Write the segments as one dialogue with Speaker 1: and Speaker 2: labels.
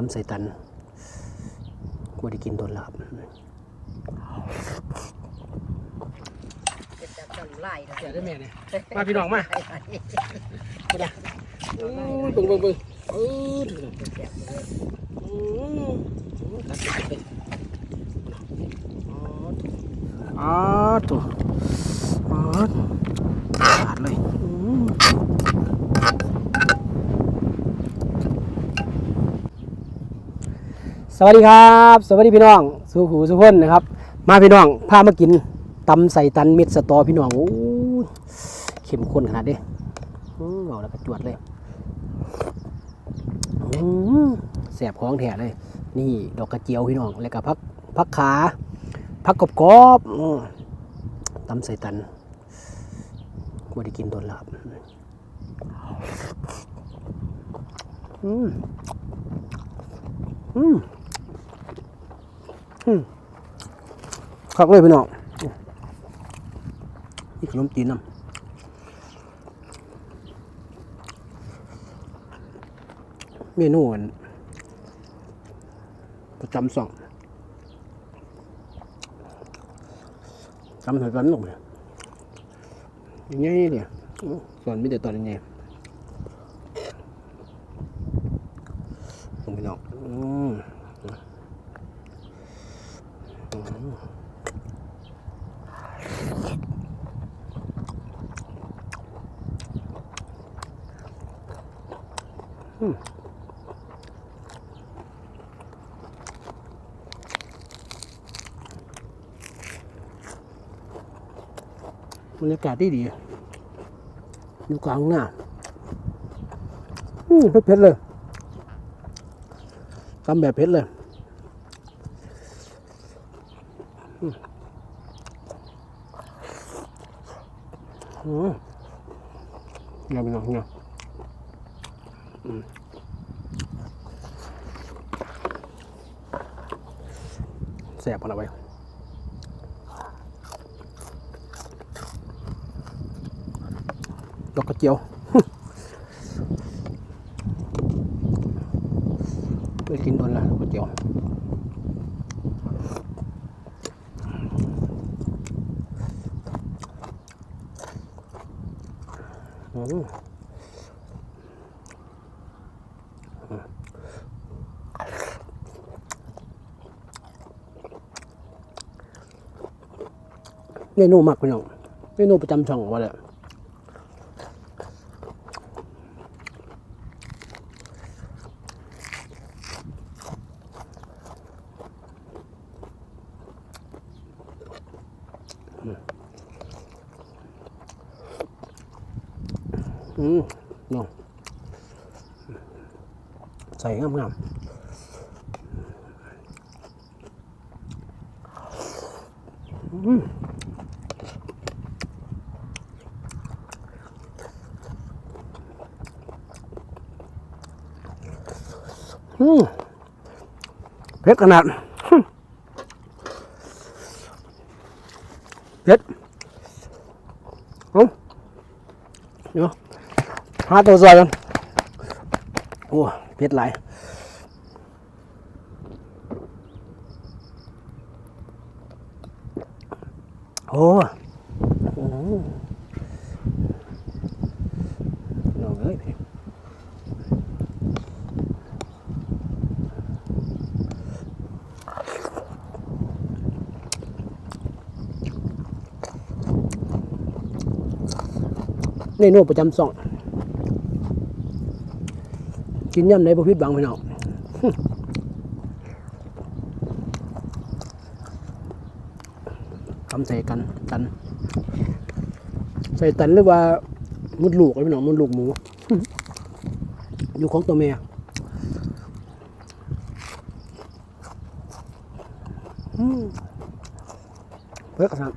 Speaker 1: ตำใส่ตันบ่ได้กินโดนแล้วครับ
Speaker 2: เป็นจับจังไล่นะ
Speaker 1: เดี๋ยวได้แม่เนี่ยมาพี่น้องมาไปนะโอ้ยเบิ่งเบิ่งเบิ่งเออถึงแล้วอืมตัดไปเลยอ๋อตัวอ๋อขาดเลย สวัสดีครับ สวัสดีพี่น้องสุขูสุพนนะครับ มาพี่น้องพามากินตำใส่ตันเม็ดสตอพี่น้องโอ้ยเข้มข้นขนาดนี้อืมเอาแล้วก็จวดเลยแสบของแท้เลย นี่ดอกกระเจียวพี่น้องแล้วก็พักพักขาพักกรอบกรอบๆตำใส่ตันบ่ได้กินโดนแล้วครับอืมอืม คักเลยพี่น้องนี่ขนมจีนน้ำเมนูอันประจำสองจำใส่กันลงไปอย่างนี้เนี่ยอื้อส่วนไมแต่ได้ตอนยังไงลงไปนองอืม อืมบรรยากาศดีดีอยู่กลางหน้าอืมเผ็ดๆเลยทำแบบเผ็ดเลย อืมเดี๋ยวไปหน่อยเนี่ยอืมแสบพอละไว้ดอกกระเจียวไปกินโดนละดอกกระเจียว เมนูมักพี่น้องเมนูประจำช่องว่าแหละ อืมเนาะใส่งามๆอืมอืมเผ็ดขนาดเผ็ดเอาเดี๋ยว หาตัวซอยกันโอ้เผ็ดหลายโอ้อืมน้องเอ้ยพี่เมนูประจำสอง กินย่ำในบ่พิษบังพี่น้องคำใส่กันตัน ใส่ตันหรือว่ามุดลูกอะพี่น้องมุดลูกหมู อยู่ของตัวแม่เพื่อกระสัน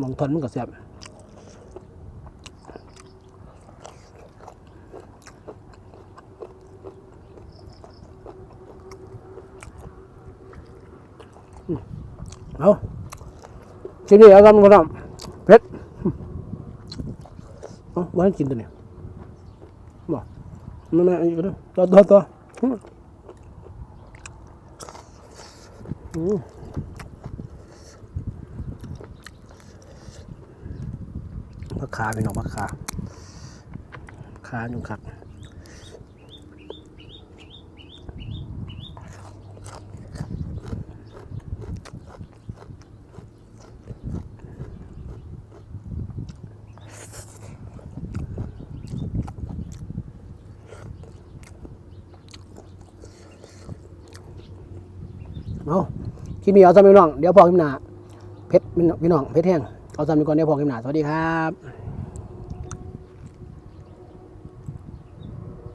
Speaker 1: มองทนมันก็แซ่บเอาชิ้นนี้เอากันก็ได้เผ็ดเอาไว้กินตัวนี้บอกไม่ไม่อีกแล้วต่อต่อต่ออืม อืมมะขาพี่น้องมะขาขาอยู่ครับเอาคลิปนี้เอาซ้ำพี่น้อง เดี๋ยวพอคลิปหน้าเพชรพี่น้องเพชรแห้ง เอาซ้ำดีก่อนเดี๋ยวพอคลิปหน้าสวัสดีครับ